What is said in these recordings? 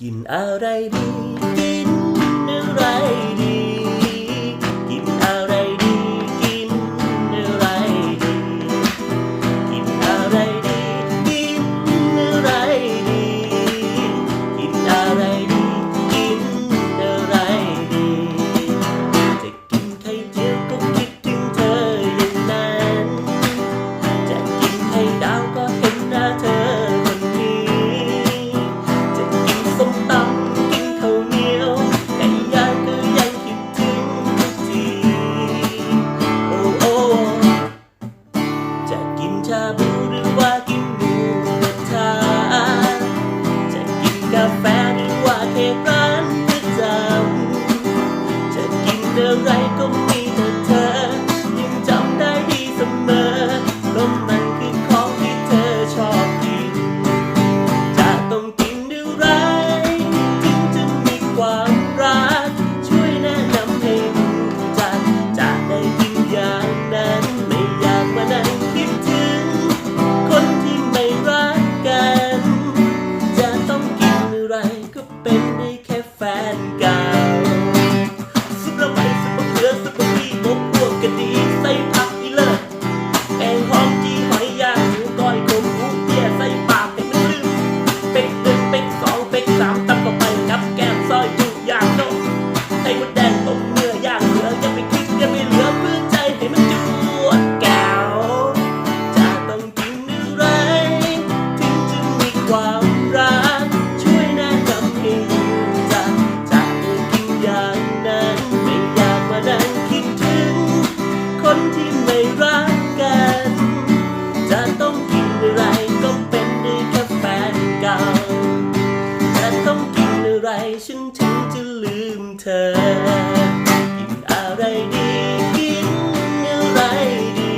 กินอะไรดี กินอะไร ไรฉันถึงจะลืมเธอ กินอะไรดี กินอะไรดี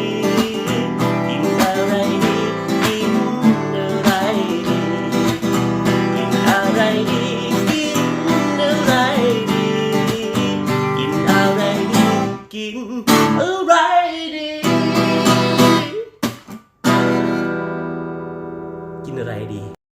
กินอะไรดี กินอะไรดี กินอะไรดี